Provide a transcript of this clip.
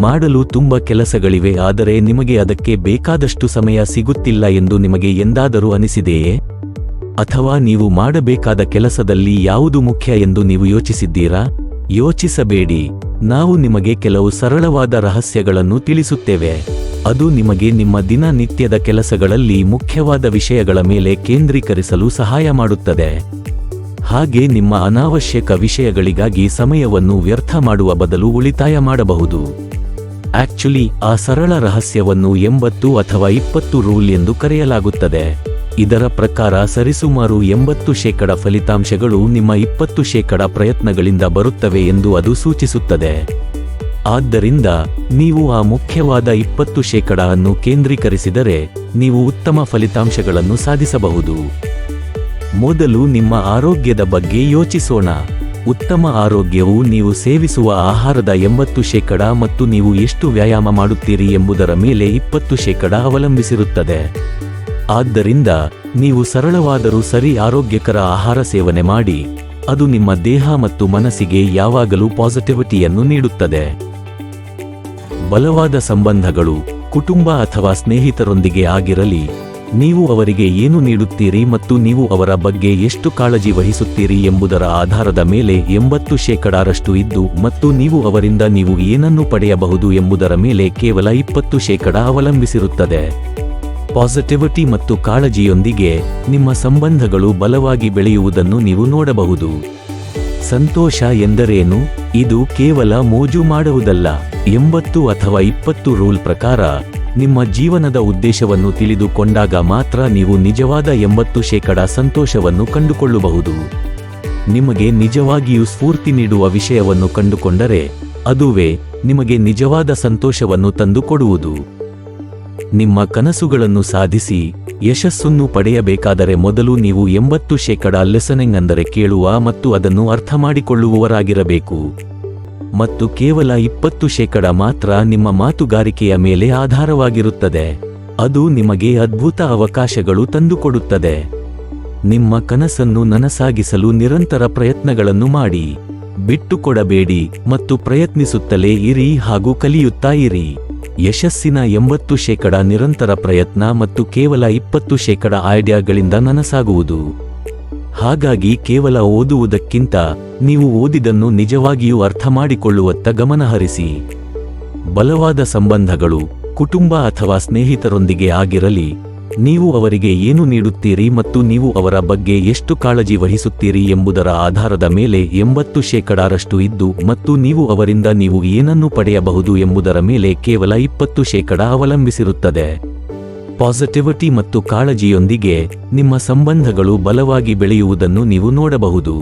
ಮಾಡಲು ತುಂಬ ಕೆಲಸಗಳಿವೆ, ಆದರೆ ನಿಮಗೆ ಅದಕ್ಕೆ ಬೇಕಾದಷ್ಟು ಸಮಯ ಸಿಗುತ್ತಿಲ್ಲ ಎಂದು ನಿಮಗೆ ಎಂದಾದರೂ ಅನಿಸಿದೆಯೇ? ಅಥವಾ ನೀವು ಮಾಡಬೇಕಾದ ಕೆಲಸದಲ್ಲಿ ಯಾವುದು ಮುಖ್ಯ ಎಂದು ನೀವು ಯೋಚಿಸಿದ್ದೀರಾ? ಯೋಚಿಸಬೇಡಿ. ನಾವು ನಿಮಗೆ ಕೆಲವು ಸರಳವಾದ ರಹಸ್ಯಗಳನ್ನು ತಿಳಿಸುತ್ತೇವೆ. ಅದು ನಿಮಗೆ ನಿಮ್ಮ ದಿನನಿತ್ಯದ ಕೆಲಸಗಳಲ್ಲಿ ಮುಖ್ಯವಾದ ವಿಷಯಗಳ ಮೇಲೆ ಕೇಂದ್ರೀಕರಿಸಲು ಸಹಾಯ ಮಾಡುತ್ತದೆ. ಹಾಗೆ ನಿಮ್ಮ ಅನಾವಶ್ಯಕ ವಿಷಯಗಳಿಗಾಗಿ ಸಮಯವನ್ನು ವ್ಯರ್ಥ ಮಾಡುವ ಬದಲು ಉಳಿತಾಯ ಮಾಡಬಹುದು. ಆಕ್ಚುಲಿ ಆ ಸರಳ ರಹಸ್ಯವನ್ನು ಎಂಬತ್ತು ಅಥವಾ ಇಪ್ಪತ್ತು ರೂಲ್ ಎಂದು ಕರೆಯಲಾಗುತ್ತದೆ. ಇದರ ಪ್ರಕಾರ ಸರಿಸುಮಾರು ಎಂಬತ್ತು ಶೇಕಡ ಫಲಿತಾಂಶಗಳು ನಿಮ್ಮ ಇಪ್ಪತ್ತು ಶೇಕಡ ಪ್ರಯತ್ನಗಳಿಂದ ಬರುತ್ತವೆ ಎಂದು ಅದು ಸೂಚಿಸುತ್ತದೆ. ಆದ್ದರಿಂದ, ನೀವು ಆ ಮುಖ್ಯವಾದ ಇಪ್ಪತ್ತು ಶೇಕಡ ಅನ್ನು ಕೇಂದ್ರೀಕರಿಸಿದರೆ, ನೀವು ಉತ್ತಮ ಫಲಿತಾಂಶಗಳನ್ನು ಸಾಧಿಸಬಹುದು. ಮೊದಲು ನಿಮ್ಮ ಆರೋಗ್ಯದ ಬಗ್ಗೆ ಯೋಚಿಸೋಣ. ಉತ್ತಮ ಆರೋಗ್ಯವು ನೀವು ಸೇವಿಸುವ ಆಹಾರದ ಎಂಬತ್ತು ಶೇಕಡ ಮತ್ತು ನೀವು ಎಷ್ಟು ವ್ಯಾಯಾಮ ಮಾಡುತ್ತೀರಿ ಎಂಬುದರ ಮೇಲೆ ಇಪ್ಪತ್ತು ಶೇಕಡ ಅವಲಂಬಿಸಿರುತ್ತದೆ. ಆದ್ದರಿಂದ, ನೀವು ಸರಳವಾದರೂ ಸರಿ ಆರೋಗ್ಯಕರ ಆಹಾರ ಸೇವನೆ ಮಾಡಿ, ಅದು ನಿಮ್ಮ ದೇಹ ಮತ್ತು ಮನಸ್ಸಿಗೆ ಯಾವಾಗಲೂ ಪಾಸಿಟಿವಿಟಿಯನ್ನು ನೀಡುತ್ತದೆ. ಬಲವಾದ ಸಂಬಂಧಗಳು, ಕುಟುಂಬ ಅಥವಾ ಸ್ನೇಹಿತರೊಂದಿಗೆ ಆಗಿರಲಿ ನೀವು ಅವರಿಗೆ ಏನು ನೀಡುತ್ತೀರಿ ಮತ್ತು ನೀವು ಅವರ ಬಗ್ಗೆ ಎಷ್ಟು ಕಾಳಜಿ ವಹಿಸುತ್ತೀರಿ ಎಂಬುದರ ಆಧಾರದ ಮೇಲೆ ಎಂಬತ್ತು ಶೇಕಡಾರಷ್ಟು ಇದ್ದು ಮತ್ತು ನೀವು ಅವರಿಂದ ನೀವು ಏನನ್ನು ಪಡೆಯಬಹುದು ಎಂಬುದರ ಮೇಲೆ ಕೇವಲ ಇಪ್ಪತ್ತು ಶೇಕಡ ಅವಲಂಬಿಸಿರುತ್ತದೆ. ಪಾಸಿಟಿವಿಟಿ ಮತ್ತು ಕಾಳಜಿಯೊಂದಿಗೆ ನಿಮ್ಮ ಸಂಬಂಧಗಳು ಬಲವಾಗಿ ಬೆಳೆಯುವುದನ್ನು ನೀವು ನೋಡಬಹುದು. ಸಂತೋಷ ಎಂದರೇನು? ಇದು ಕೇವಲ ಮೋಜು ಮಾಡುವುದಲ್ಲ. ಎಂಬತ್ತು ಅಥವಾ ಇಪ್ಪತ್ತು ರೂಲ್ ಪ್ರಕಾರ ನಿಮ್ಮ ಜೀವನದ ಉದ್ದೇಶವನ್ನು ತಿಳಿದುಕೊಂಡಾಗ ಮಾತ್ರ ನೀವು ನಿಜವಾದ ಎಂಬತ್ತು ಶೇಕಡ ಸಂತೋಷವನ್ನು ಕಂಡುಕೊಳ್ಳಬಹುದು. ನಿಮಗೆ ನಿಜವಾಗಿಯೂ ಸ್ಫೂರ್ತಿ ನೀಡುವ ವಿಷಯವನ್ನು ಕಂಡುಕೊಂಡರೆ, ಅದುವೇ ನಿಮಗೆ ನಿಜವಾದ ಸಂತೋಷವನ್ನು ತಂದುಕೊಡುವುದು. ನಿಮ್ಮ ಕನಸುಗಳನ್ನು ಸಾಧಿಸಿ, ಯಶಸ್ಸನ್ನು ಪಡೆಯಬೇಕಾದರೆ ಮೊದಲು ನೀವು ಎಂಬತ್ತು ಶೇಕಡ ಲೆಸನಿಂಗ್ ಅಂದರೆ ಕೇಳುವ ಮತ್ತು ಅದನ್ನು ಅರ್ಥ ಮಾಡಿಕೊಳ್ಳುವವರಾಗಿರಬೇಕು. ಮತ್ತು ಕೇವಲ ಇಪ್ಪತ್ತು ಶೇಕಡ ಮಾತ್ರ ನಿಮ್ಮ ಮಾತುಗಾರಿಕೆಯ ಮೇಲೆ ಆಧಾರವಾಗಿರುತ್ತದೆ. ಅದು ನಿಮಗೆ ಅದ್ಭುತ ಅವಕಾಶಗಳು ತಂದುಕೊಡುತ್ತದೆ. ನಿಮ್ಮ ಕನಸನ್ನು ನನಸಾಗಿಸಲು ನಿರಂತರ ಪ್ರಯತ್ನಗಳನ್ನು ಮಾಡಿ. ಬಿಟ್ಟುಕೊಡಬೇಡಿ ಮತ್ತು ಪ್ರಯತ್ನಿಸುತ್ತಲೇ ಇರಿ ಹಾಗೂ ಕಲಿಯುತ್ತಾ ಇರಿ. ಯಶಸ್ಸಿನ ಎಂಬತ್ತು ಶೇಕಡ ನಿರಂತರ ಪ್ರಯತ್ನ ಮತ್ತು ಕೇವಲ ಇಪ್ಪತ್ತು ಶೇಕಡ ಐಡಿಯಾಗಳಿಂದ ನನಸಾಗುವುದು. ಹಾಗಾಗಿ ಕೇವಲ ಓದುವುದಕ್ಕಿಂತ ನೀವು ಓದಿದನ್ನು ನಿಜವಾಗಿಯೂ ಅರ್ಥ ಮಾಡಿಕೊಳ್ಳುವತ್ತ ಗಮನಹರಿಸಿ. ಬಲವಾದ ಸಂಬಂಧಗಳು, ಕುಟುಂಬ ಅಥವಾ ಸ್ನೇಹಿತರೊಂದಿಗೆ ಆಗಿರಲಿ, ನೀವು ಅವರಿಗೆ ಏನು ನೀಡುತ್ತೀರಿ ಮತ್ತು ನೀವು ಅವರ ಬಗ್ಗೆ ಎಷ್ಟು ಕಾಳಜಿ ವಹಿಸುತ್ತೀರಿ ಎಂಬುದರ ಆಧಾರದ ಮೇಲೆ ಎಂಬತ್ತು ಶೇಕಡಾರಷ್ಟು ಇದ್ದು ಮತ್ತು ನೀವು ಅವರಿಂದ ನೀವು ಏನನ್ನು ಪಡೆಯಬಹುದು ಎಂಬುದರ ಮೇಲೆ ಕೇವಲ ಇಪ್ಪತ್ತು ಶೇಕಡ ಅವಲಂಬಿಸಿರುತ್ತದೆ. ಪಾಸಿಟಿವಿಟಿ ಮತ್ತು ಕಾಳಜಿಯೊಂದಿಗೆ ನಿಮ್ಮ ಸಂಬಂಧಗಳು ಬಲವಾಗಿ ಬೆಳೆಯುವುದನ್ನು ನೀವು ನೋಡಬಹುದು.